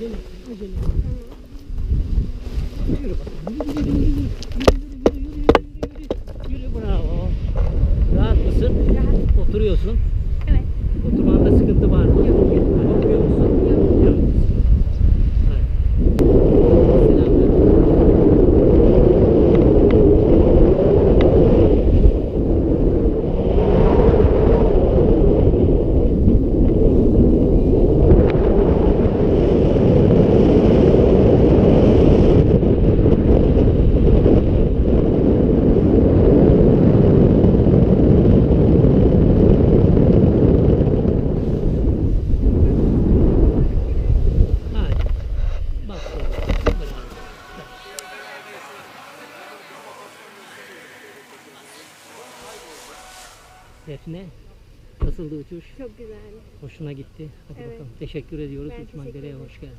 Acele et, acele et. Yürü bakalım. Yürü, yürü, yürü, yürü. Yürü, yürü, yürü, yürü, yürü. Yürü, bravo. Rahat mısın? Rahat. Oturuyorsun. Defne, nasıldı uçuş? Çok güzel. Hoşuna gitti. Hadi Evet. bakalım. Teşekkür ediyoruz. Ben Uçmak teşekkür Dere'ye ederim. hoş geldin.